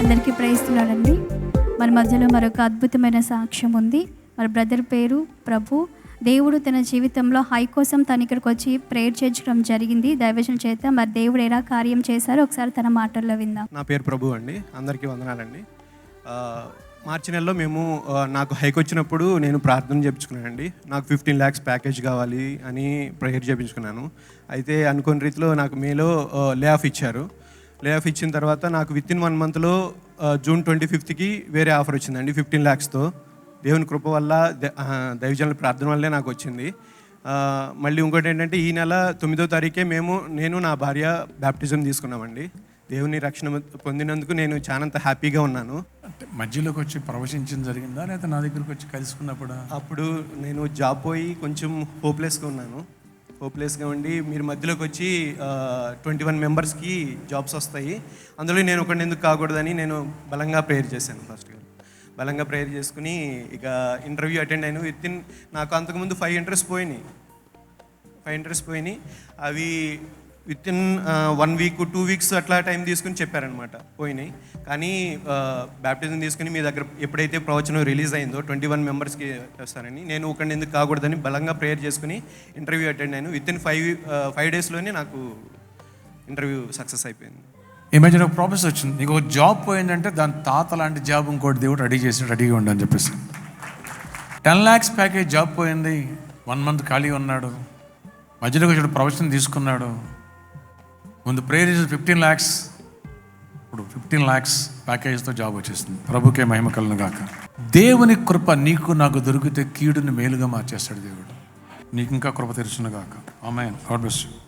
అందరికీ ప్రయిస్తున్నాడండి మన మధ్యలో మరొక అద్భుతమైన సాక్ష్యం ఉంది. మన బ్రదర్ పేరు ప్రభు. దేవుడు తన జీవితంలో హై కోసం తన ఇక్కడికి వచ్చి ప్రేయర్ చేర్చడం జరిగింది. దైవజన చేత మరి దేవుడు ఎలా కార్యం చేశారో ఒకసారి తన మాటల్లో విందాం. నా పేరు ప్రభు అండి. అందరికీ వందనాలండి. మార్చి నెలలో మేము నాకు హైక్ వచ్చినప్పుడు నేను ప్రార్థన చేయించుకున్నానండి నాకు ఫిఫ్టీన్ ల్యాక్స్ ప్యాకేజ్ కావాలి అని ప్రేయర్ చేయించుకున్నాను అయితే అనుకున్న రీతిలో నాకు మేలో లే ఆఫ్ ఇచ్చారు. లే ఆఫ్ ఇచ్చిన తర్వాత నాకు విత్ ఇన్ వన్ మంత్లో జూన్ ట్వంటీ ఫిఫ్త్కి వేరే ఆఫర్ వచ్చిందండి ఫిఫ్టీన్ ల్యాక్స్తో దేవుని కృప వల్ల దైవజనుల ప్రార్థన వల్లే నాకు వచ్చింది. మళ్ళీ ఇంకోటి ఏంటంటే ఈ నెల తొమ్మిదో తారీఖే మేము నేను నా భార్య బ్యాప్టిజం తీసుకున్నామండి. దేవుని రక్షణ పొందినందుకు నేను చాలా హ్యాపీగా ఉన్నాను. అంటే మధ్యలోకి వచ్చి ప్రవచించడం జరిగిందా? లేదా నా దగ్గరకు వచ్చి కలుసుకున్నప్పుడు? అప్పుడు నేను జాబ్ పోయి కొంచెం హోప్లెస్గా ఉన్నాను. హోప్లెస్గా ఉండి మీరు మధ్యలోకి వచ్చి ట్వంటీ వన్ మెంబర్స్కి జాబ్స్ వస్తాయి. అందులో నేను ఒకటి ఎందుకు కాకూడదని నేను బలంగా ప్రేయర్ చేశాను ఫస్ట్ బలంగా ప్రేయర్ చేసుకుని ఇక ఇంటర్వ్యూ అటెండ్ అయ్యాను విత్ ఇన్ నాకు అంతకుముందు ఫైవ్ ఇంట్రెస్ట్ పోయినాయి. ఫైవ్ ఇంట్రెస్ట్ పోయినాయి. అవి within one week two weeks అట్లా టైం తీసుకుని చెప్పారనమాట పోయినాయి. కానీ బ్యాప్టిజం తీసుకుని మీ దగ్గర ఎప్పుడైతే ప్రవచనం రిలీజ్ అయిందో ట్వంటీ వన్ మెంబర్స్కి వస్తారని నేను ఒకటి ఎందుకు కాకూడదని బలంగా ప్రేయర్ చేసుకుని ఇంటర్వ్యూ అటెండ్ అయ్యాను. విత్ ఇన్ ఫైవ్ ఫైవ్ డేస్లోనే నాకు ఇంటర్వ్యూ సక్సెస్ అయిపోయింది. ఇమేజిన్ ఒక ప్రామిస్ వచ్చింది. నీకు ఒక జాబ్ పోయిందంటే దాని తాత లాంటి జాబ్ ఇంకోటి దేవుడు రెడీ చేసి రెడీగా ఉండని చెప్పేసి. టెన్ ల్యాక్స్ ప్యాకేజ్ జాబ్ పోయింది. వన్ మంత్ ఖాళీ ఉన్నాడు. మధ్యలో వచ్చాడు ప్రొఫెషన్ తీసుకున్నాడు. ముందు ప్రేయర్ చేసి ఫిఫ్టీన్ ల్యాక్స్ ఇప్పుడు ఫిఫ్టీన్ ల్యాక్స్ ప్యాకేజ్తో జాబ్ వచ్చేస్తుంది ప్రభుకే మహిమ కలను గాక. దేవుని కృప నీకు నాకు దొరికితే కీడుని మేలుగా మార్చేస్తాడు దేవుడు. నీకు ఇంకా కృప తెరుచును గాక. ఆమె గాడ్ బ్లెస్ యూ